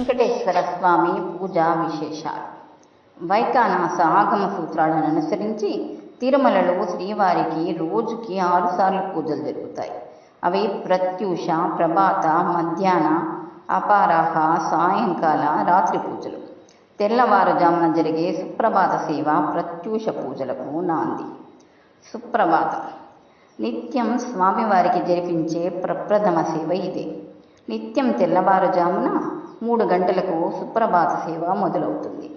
వెంకటేశ్వర స్వామి పూజా విశేషాలు. వైకానాస ఆగమ సూత్రాలను అనుసరించి తిరుమలలో శ్రీవారికి రోజుకి ఆరుసార్లు పూజలు జరుగుతాయి. అవి ప్రత్యూష ప్రభాత మధ్యాహ్న అపారాహ సాయంకాల రాత్రి పూజలు. తెల్లవారుజామున జరిగే సుప్రభాత సేవ ప్రత్యూష పూజలకు నాంది. సుప్రభాతం. నిత్యం స్వామివారికి జరిపించే ప్రప్రథమ సేవ ఇదే. నిత్యం తెల్లవారుజామున మూడు గంటలకు సుప్రభాత సేవ మొదలవుతుంది.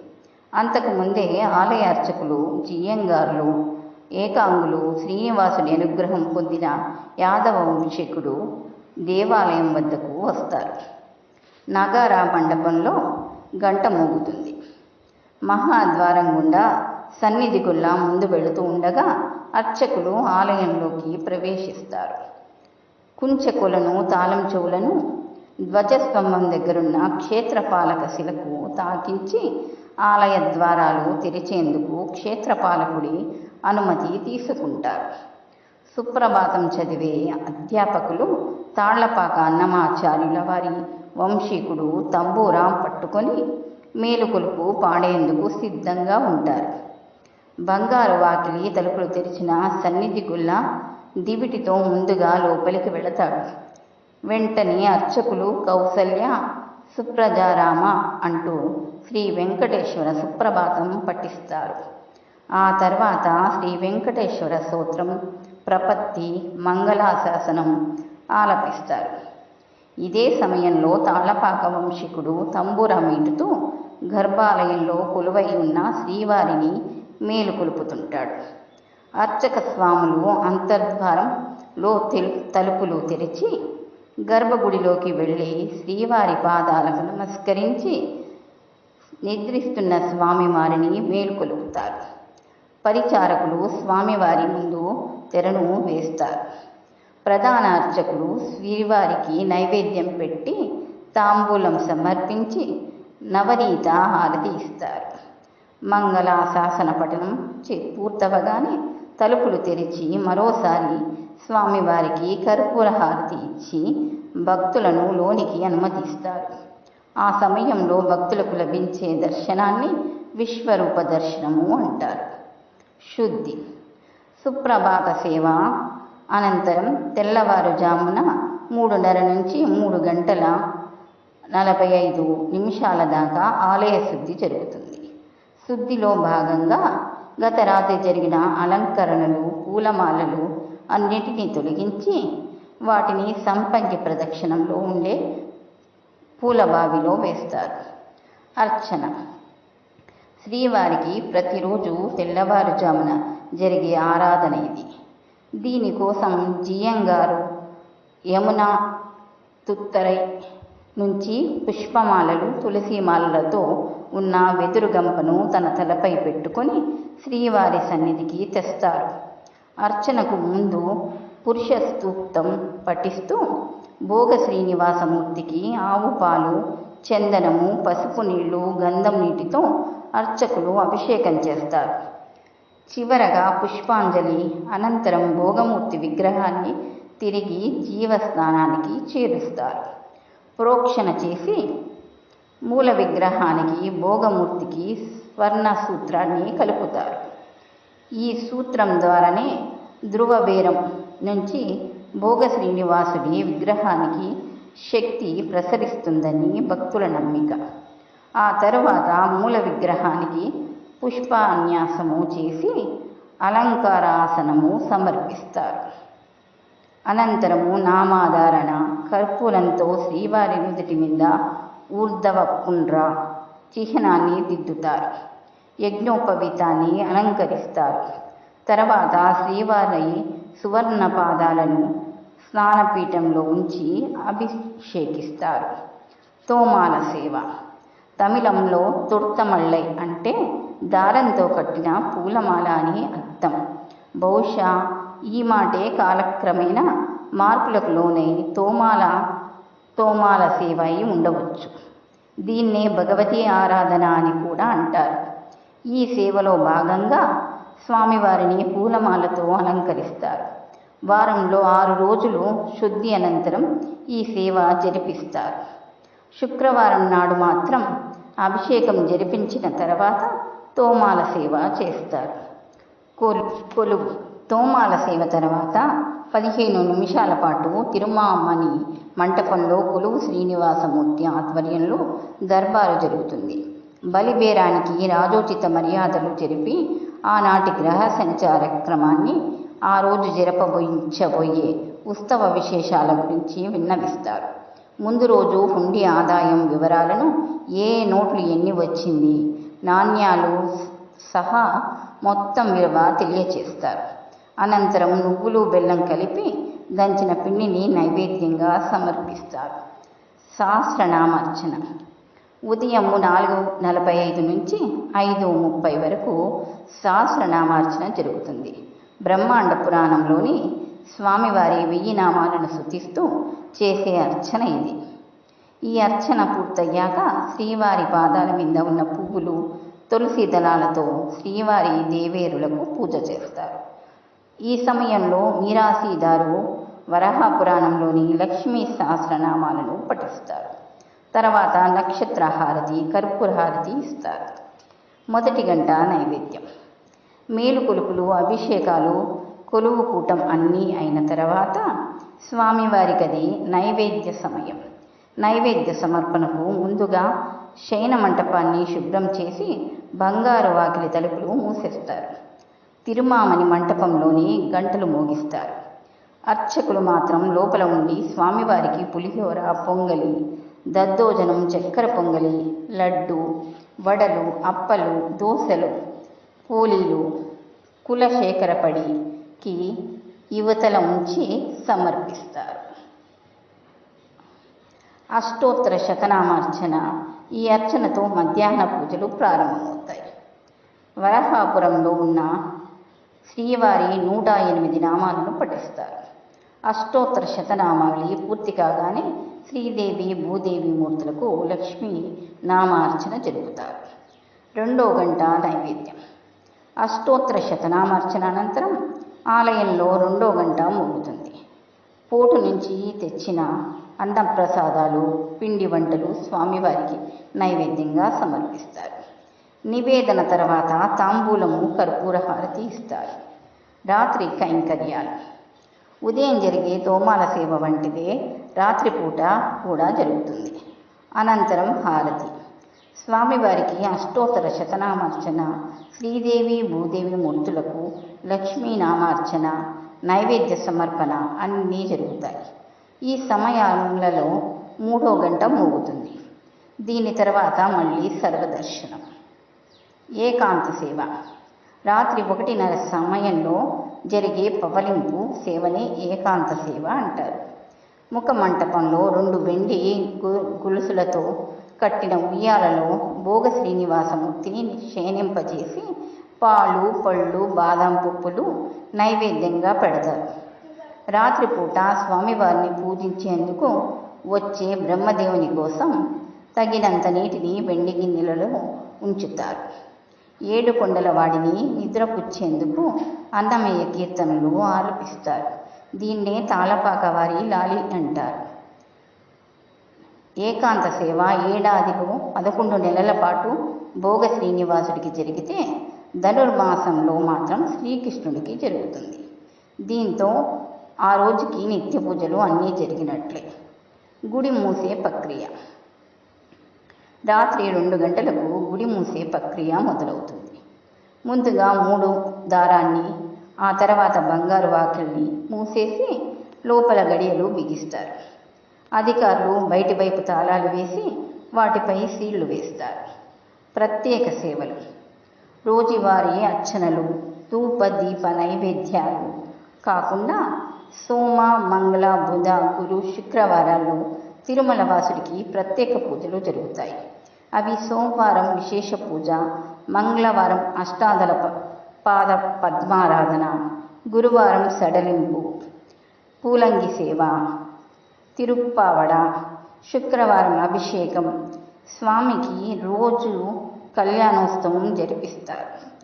అంతకు ముందే ఆలయ అర్చకులు జియ్యంగారులు ఏకాంగులు శ్రీనివాసుని అనుగ్రహం పొందిన యాదవ వంశీకుడు దేవాలయం వద్దకు వస్తారు. నగారా మండపంలో గంట మోగుతుంది. మహాద్వారం గుండా సన్నిధి గుల్లా ముందు వెళుతూ ఉండగా అర్చకులు ఆలయంలోకి ప్రవేశిస్తారు. కుంచెకులను తాళం చెవులను ధ్వజస్తంభం దగ్గరున్న క్షేత్రపాలక శిలకు తాకించి ఆలయ ద్వారాలు తెరిచేందుకు క్షేత్రపాలకుడి అనుమతి తీసుకుంటారు. సుప్రభాతం చదివే అధ్యాపకులు తాళ్ళపాక అన్నమాచార్యుల వారి వంశీకుడు తంబూరా పట్టుకొని మేలుకొలుపు పాడేందుకు సిద్ధంగా ఉంటారు. బంగారు వాకిలి తలుపులు తెరిచిన సన్నిధి గుల్ల దివిటితో ముందుగా లోపలికి వెళతాడు. వెంటనే అర్చకులు కౌసల్య సుప్రజారామ అంటూ శ్రీ వెంకటేశ్వర సుప్రభాతం పఠిస్తారు. ఆ తర్వాత శ్రీ వెంకటేశ్వర స్తోత్రం ప్రపత్తి మంగళాశాసనం ఆలపిస్తారు. ఇదే సమయంలో తాళపాక వంశీకుడు తంబుర మీటుతూ గర్భాలయంలో కొలువై ఉన్న శ్రీవారిని మేలుకొలుపుతుంటాడు అర్చక స్వాములు అంతర్ద్వారంలో తెలు తలుపులు తెరిచి గర్భగుడిలోకి వెళ్ళి శ్రీవారి పాదాలకు నమస్కరించి నిద్రిస్తున్న స్వామివారిని మేలుకొలుపుతారు. పరిచారకులు స్వామివారి ముందు తెరను వేస్తారు. ప్రధాన అర్చకులు శ్రీవారికి నైవేద్యం పెట్టి తాంబూలం సమర్పించి నవనీత హారతి ఇస్తారు. మంగళాశాసన పఠనం చే పూర్తవగానే తలుపులు తెరిచి మరోసారి స్వామివారికి కర్పూర హారతి ఇచ్చి భక్తులను లోనికి అనుమతిస్తారు. ఆ సమయంలో భక్తులకు లభించే దర్శనాన్ని విశ్వరూప దర్శనము అంటారు. శుద్ధి సుప్రభాత సేవ. అనంతరం తెల్లవారుజామున మూడున్నర నుంచి మూడు గంటల నలభై ఐదు నిమిషాల దాకా ఆలయ శుద్ధి జరుగుతుంది. శుద్ధిలో భాగంగా గత రాత్రి జరిగిన అలంకరణలు పూలమాలలు అన్నిటినీ తొలగించి వాటిని సంపంగి ప్రదక్షిణంలో ఉండే పూలబావిలో వేస్తారు. అర్చన. శ్రీవారికి ప్రతిరోజు తెల్లవారుజామున జరిగే ఆరాధన ఇది. దీనికోసం జియంగారు యమున తుత్తరై నుంచి పుష్పమాలలు తులసిమాలలతో ఉన్న వెదురు గంపను తన తలపై పెట్టుకొని శ్రీవారి సన్నిధికి తెస్తారు. అర్చనకు ముందు పురుష సూక్తం పఠిస్తూ భోగ శ్రీనివాసమూర్తికి ఆవు పాలు చందనము పసుపు నీళ్ళు గంధం నీటితో అర్చకులు అభిషేకం చేస్తారు. చివరగా పుష్పాంజలి అనంతరం భోగమూర్తి విగ్రహాన్ని తిరిగి జీవస్థానానికి చేరుస్తారు. ప్రోక్షణ చేసి మూల విగ్రహానికి భోగమూర్తికి స్వర్ణ సూత్రాన్ని కలుపుతారు. ఈ సూత్రం ద్వారానే ధ్రువబేరం నుంచి భోగ శ్రీనివాసుడి విగ్రహానికి శక్తి ప్రసరిస్తుందని భక్తుల నమ్మిక. ఆ తరువాత మూల విగ్రహానికి పుష్పాన్యాసము చేసి అలంకారాసనము సమర్పిస్తారు. అనంతరము నామాధారణ కర్పూరంతో శ్రీవారి నుదుటి మీద ఊర్ధవ కుండ్ర చిహ్నాన్ని దిద్దుతారు. యజ్ఞోపవీతాన్ని అలంకరిస్తారు. తర్వాత శ్రీవారి సువర్ణ పాదాలను స్నానపీఠంలో ఉంచి అభిషేకిస్తారు. తోమాల సేవ. తమిళంలో తుర్తమల్లై అంటే దారంతో కట్టిన పూలమాల అని అర్థం. బహుశా ఈ మాటే కాలక్రమేణా మార్పులకు లోనై తోమాల తోమాల సేవ అయి ఉండవచ్చు. దీన్నే భగవతి ఆరాధన అని కూడా అంటారు. ఈ సేవలో భాగంగా స్వామివారిని పూలమాలతో అలంకరిస్తారు. వారంలో ఆరు రోజులు శుద్ధి అనంతరం ఈ సేవ జరిపిస్తారు. శుక్రవారం నాడు మాత్రం అభిషేకం జరిపించిన తర్వాత తోమాల సేవ చేస్తారు. కొలు కొలువు తోమాల సేవ తర్వాత పదిహేను నిమిషాల పాటు తిరుమామణి మంటపంలో కొలువు శ్రీనివాసమూర్తి ఆధ్వర్యంలో దర్బారు జరుగుతుంది. బలిబేరానికి రాజోచిత మర్యాదలు జరిపి ఆనాటి గ్రహ సంచార క్రమాన్ని ఆ రోజు జరపబోయించబోయే ఉత్సవ విశేషాల గురించి విన్నవిస్తారు. ముందు రోజు హుండీ ఆదాయం వివరాలను ఏ నోట్లు ఎన్ని వచ్చింది నాణ్యాలు సహా మొత్తం విలువ తెలియచేస్తారు. అనంతరం నువ్వులు బెల్లం కలిపి దంచిన పిండిని నైవేద్యంగా సమర్పిస్తారు. సహస్రనామార్చన. ఉదయం నాలుగు నలభై ఐదు నుంచి ఐదు ముప్పై వరకు సహస్రనామార్చన జరుగుతుంది. బ్రహ్మాండ పురాణంలోని స్వామివారి వెయ్యి నామాలను శుతిస్తూ చేసే అర్చన ఇది. ఈ అర్చన పూర్తయ్యాక శ్రీవారి పాదాల మీద ఉన్న పువ్వులు తులసి దళాలతో శ్రీవారి దేవేరులకు పూజ చేస్తారు. ఈ సమయంలో మీరాశీదారు వరాహ పురాణంలోని లక్ష్మీ సహస్రనామాలను పఠిస్తారు. తర్వాత నక్షత్ర హారతి కర్పూర హారతి ఇస్తారు. మొదటి గంట నైవేద్యం. మేలు కొలుపులు అభిషేకాలు కొలువు కూటం అన్నీ అయిన తర్వాత స్వామివారి గది నైవేద్య సమయం. నైవేద్య సమర్పణకు ముందుగా శయన మంటపాన్ని శుభ్రం చేసి బంగారు వాకిలి తలుపులు మూసేస్తారు. తిరుమామని మంటపంలోని గంటలు మోగిస్తారు. అర్చకులు మాత్రం లోపల ఉండి స్వామివారికి పులిహోర పొంగలి దద్దోజనం చక్కెర పొంగలి లడ్డు వడలు అప్పలు దోశలు పూలీలు కులశేఖరపడికి యువతల ఉంచి సమర్పిస్తారు. అష్టోత్తర శతనామార్చన ఈ అర్చనతో మధ్యాహ్న పూజలు ప్రారంభమవుతాయి. వరహాపురంలో ఉన్న శ్రీవారి నూట ఎనిమిది నామాలను పఠిస్తారు. అష్టోత్తర శతనామావళి పూర్తి కాగానే శ్రీదేవి భూదేవి మూర్తులకు లక్ష్మి నామార్చన జరుపుతారు. రెండో గంట నైవేద్యం. అష్టోత్తర శతనామార్చన అనంతరం ఆలయంలో రెండో గంట ముగుతుంది. పోటు నుంచి తెచ్చిన అన్నప్రసాదాలు పిండి వంటలు స్వామివారికి నైవేద్యంగా సమర్పిస్తారు. నివేదన తర్వాత తాంబూలము కర్పూర హారతి ఇస్తారు. రాత్రి కైంకర్యాలు. ఉదయం జరిగే తోమాల సేవ వంటిదే రాత్రిపూట కూడా జరుగుతుంది. అనంతరం హారతి. స్వామివారికి అష్టోత్తర శతనామార్చన శ్రీదేవి భూదేవి మూర్తులకు లక్ష్మీనామార్చన నైవేద్య సమర్పణ అన్నీ జరుగుతాయి. ఈ సమయాలలో మూడో గంట మోగుతుంది. దీని తర్వాత మళ్ళీ సర్వదర్శనం. ఏకాంత సేవ. రాత్రి ఒకటిన్నర సమయంలో జరిగే పవలింపు సేవని ఏకాంత సేవ అంటారు. ముఖ మంటపంలో రెండు వెండి గొలుసులతో కట్టిన ఉయ్యాలలో భోగ శ్రీనివాసమూర్తిని క్షేణింపజేసి పాలు పళ్ళు బాదం పప్పులు నైవేద్యంగా పెడతారు. రాత్రిపూట స్వామివారిని పూజించేందుకు వచ్చే బ్రహ్మదేవుని కోసం తగినంత నీటిని వెండి గిన్నెలలో ఉంచుతారు. ఏడు కొండల వాడిని నిద్రపుచ్చేందుకు అన్నమయ్య కీర్తనలు ఆలపిస్తారు. దీన్నే తాళపాక వారి లాలి అంటారు. ఏకాంత సేవ ఏడాదిలో పదకొండు నెలల పాటు భోగ శ్రీనివాసుడికి జరిగితే ధనుర్మాసంలో మాత్రం శ్రీకృష్ణుడికి జరుగుతుంది. దీంతో ఆ రోజుకి నిత్య పూజలు అన్నీ జరిగినట్లే. గుడి మూసే ప్రక్రియ. రాత్రి రెండు గంటలకు గుడి మూసే ప్రక్రియ మొదలవుతుంది. ముందుగా మూడు దారాన్ని ఆ తర్వాత బంగారు వాకిల్ని మూసేసి లోపల గడియలు బిగిస్తారు. అధికారులు బయటి వైపు తాళాలు వేసి వాటిపై సీళ్ళు వేస్తారు. ప్రత్యేక సేవలు. రోజువారీ అర్చనలు ధూప దీప నైవేద్యాలు కాకుండా సోమ మంగళ బుధ గురు శుక్రవారాల్లో తిరుమల వాసుడికి ప్రత్యేక పూజలు జరుగుతాయి. అవి సోమవారం విశేష పూజ మంగళవారం అష్టాదల పాద పద్మారాధన గురువారం సడలింపు పూలంగి సేవ తిరుప్పావడ శుక్రవారం అభిషేకం. స్వామికి రోజు కళ్యాణోత్సవం జరిపిస్తారు.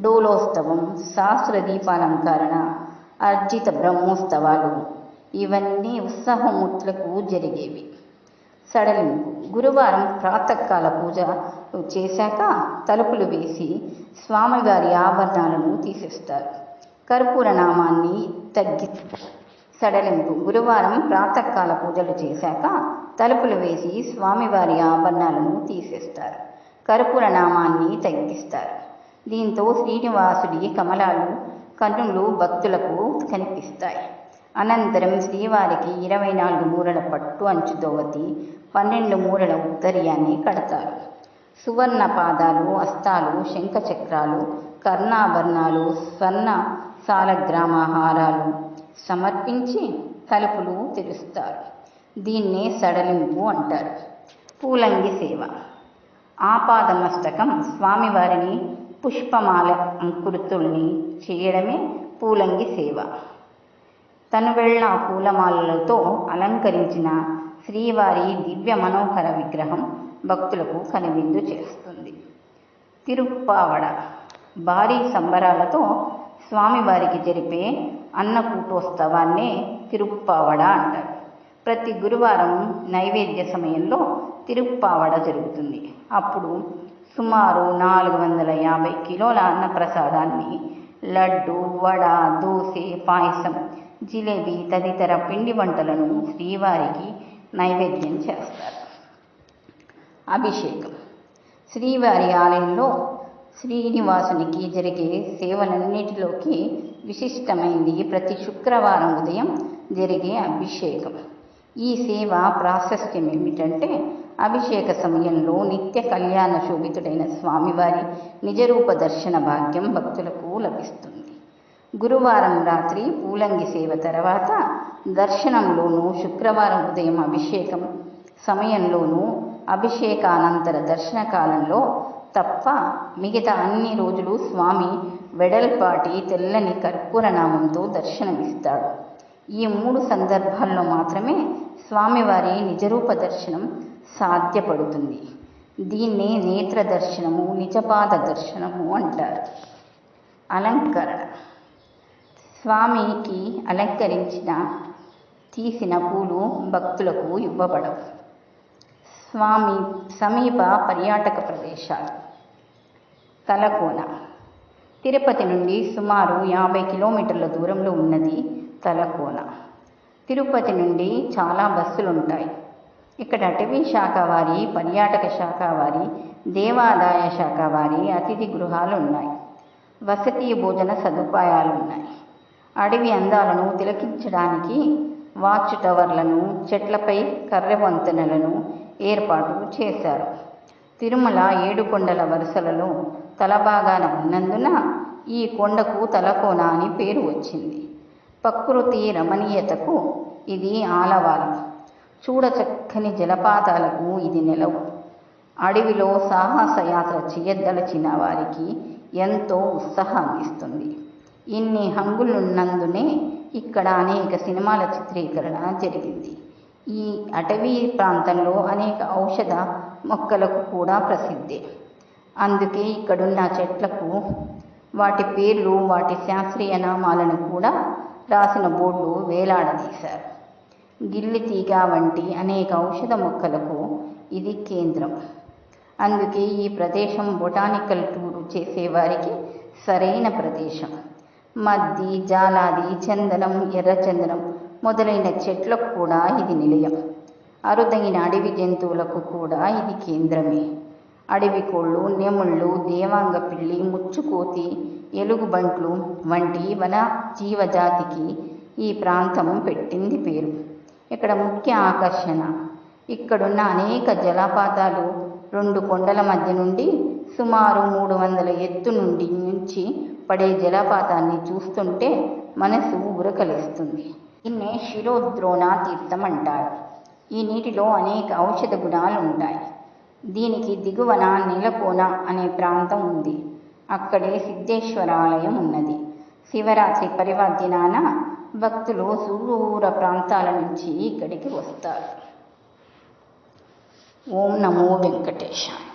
డోలోత్సవం శాస్త్ర దీపాలంకరణ అర్జిత బ్రహ్మోత్సవాలు ఇవన్నీ ఉత్సాహమూర్తులకు జరిగేవి. సడలింపు గురువారం ప్రాతకాల పూజ చేశాక తలుపులు వేసి స్వామివారి ఆభరణాలను తీసేస్తారు. కర్పూర నామాన్ని తగ్గి సడలింపు గురువారం ప్రాతకాల పూజలు చేశాక తలుపులు వేసి స్వామివారి ఆభరణాలను తీసేస్తారు. కర్పూర నామాన్ని తగ్గిస్తారు. దీంతో శ్రీనివాసుడి కమలాలు కన్నులు భక్తులకు కనిపిస్తాయి. అనంతరం శ్రీవారికి ఇరవై నాలుగు మూరల పట్టు అంచు దోవతి పన్నెండు మూరల ఉత్తరీయాన్ని కడతారు. సువర్ణ పాదాలు అస్తాలు శంఖచక్రాలు కర్ణాభరణాలు స్వర్ణ సాలగ్రామహారాలు సమర్పించి తలుపులు తెరుస్తారు. దీన్నే సడలింపు అంటారు. పూలంగి సేవ. ఆపాదమస్తకం స్వామివారిని పుష్పమాల అంకురుతుల్ని చేయడమే పూలంగి సేవ. తనువెళ్ళ పూలమాలలతో అలంకరించిన శ్రీవారి దివ్య మనోహర విగ్రహం భక్తులకు కనువిందు చేస్తుంది. తిరుప్పావడ. భారీ సంబరాలతో స్వామివారికి జరిపే అన్నకూటోత్సవాన్నే తిరుప్పావడ అంటారు. ప్రతి గురువారం నైవేద్య సమయంలో తిరుప్పావడ జరుగుతుంది. అప్పుడు సుమారు నాలుగు వందల యాభై కిలోల అన్నప్రసాదాన్ని లడ్డు వడ దోసె పాయసం జిలేబీ తదితర పిండి వంటలను శ్రీవారికి నైవేద్యం చేస్తారు. అభిషేకం. శ్రీవారి ఆలయంలో శ్రీనివాసునికి జరిగే సేవలన్నిటిలోకి విశిష్టమైంది ప్రతి శుక్రవారం ఉదయం జరిగే అభిషేకం. ఈ సేవ ప్రాశస్త్యం ఏమిటంటే అభిషేక సమయంలో నిత్య కళ్యాణ శోభితుడైన స్వామివారి నిజరూప దర్శన భాగ్యం భక్తులకు లభిస్తుంది. గురువారం రాత్రి పూలంగి సేవ తర్వాత దర్శనంలోనూ శుక్రవారం ఉదయం అభిషేకం సమయంలోనూ అభిషేకానంతర దర్శన కాలంలో తప్ప మిగతా అన్ని రోజులు స్వామి వెడల్పాటి తెల్లని కర్పూర నామంతో దర్శనమిస్తాడు. ఈ మూడు సందర్భాల్లో మాత్రమే స్వామివారి నిజరూప దర్శనం సాధ్యపడుతుంది. దీన్నే నేత్ర దర్శనము నిజపాద దర్శనము అంటారు. అలంకరణ. స్వామికి అలంకరించిన తీసిన పూలు భక్తులకు ఇవ్వబడవు. స్వామి సమీప పర్యాటక ప్రదేశాలు. తలకోన. తిరుపతి నుండి సుమారు యాభై కిలోమీటర్ల దూరంలో ఉన్నది తలకోన. తిరుపతి నుండి చాలా బస్సులు ఉంటాయి ఇక్కడ అటవీ శాఖ వారి పర్యాటక శాఖ వారి దేవాదాయ శాఖ వారి అతిథి గృహాలు ఉన్నాయి వసతి భోజన సదుపాయాలు ఉన్నాయి అడవి అందాలను తిలకించడానికి వాచ్ టవర్లను చెట్లపై కర్రె వంతెనలను ఏర్పాటు చేశారు. తిరుమల ఏడుకొండల వరుసలలో తలభాగాన ఉన్నందున ఈ కొండకు తలకోన అని పేరు వచ్చింది. ప్రకృతి రమణీయతకు ఇది ఆలవాలం చూడచక్కని జలపాతాలకు ఇది నిలవు. అడవిలో సాహసయాత్ర చేయదలచిన వారికి ఎంతో ఉత్సాహాన్ని ఇస్తుంది. ఇన్ని హంగులున్నందునే ఇక్కడ అనేక సినిమాల చిత్రీకరణ జరిగింది. ఈ అటవీ ప్రాంతంలో అనేక ఔషధ మొక్కలకు కూడా ప్రసిద్ధి. అందుకే ఇక్కడున్న చెట్లకు వాటి పేర్లు వాటి శాస్త్రీయ నామాలను కూడా రాసిన బోర్డు వేలాడదీశారు. గిల్లి తీగ వంటి అనేక ఔషధ మొక్కలకు ఇది కేంద్రం. అందుకే ఈ ప్రదేశం బొటానికల్ టూరు చేసేవారికి సరైన ప్రదేశం. మద్ది జాలాది చందనం ఎర్రచందనం మొదలైన చెట్లకు కూడా ఇది నిలయం. అరుదైన అడవి జంతువులకు కూడా ఇది కేంద్రమే. అడవి కోళ్ళు నెముళ్ళు దేవాంగ పిల్లి ముచ్చుకోతి ఎలుగుబంట్లు వంటి వన జీవజాతికి ఈ ప్రాంతం పెట్టింది పేరు. ఇక్కడ ముఖ్య ఆకర్షణ. ఇక్కడున్న అనేక జలపాతాలు రెండు కొండల మధ్య నుండి సుమారు మూడు వందల ఎత్తు నుండి నుంచి పడే జలపాతాన్ని చూస్తుంటే మనసు ఉరకలేస్తుంది. దీన్నే శిరోద్రోణ తీర్థం అంటారు. ఈ నీటిలో అనేక ఔషధ గుణాలు ఉంటాయి. దీనికి దిగువన నీలకోన అనే ప్రాంతం ఉంది. అక్కడే సిద్ధేశ్వర ఆలయం ఉన్నది. శివరాత్రి పరివర్తినాన భక్తులు సుదూర ప్రాంతాల నుంచి ఇక్కడికి వస్తారు. ఓం నమో వెంకటేశాయ.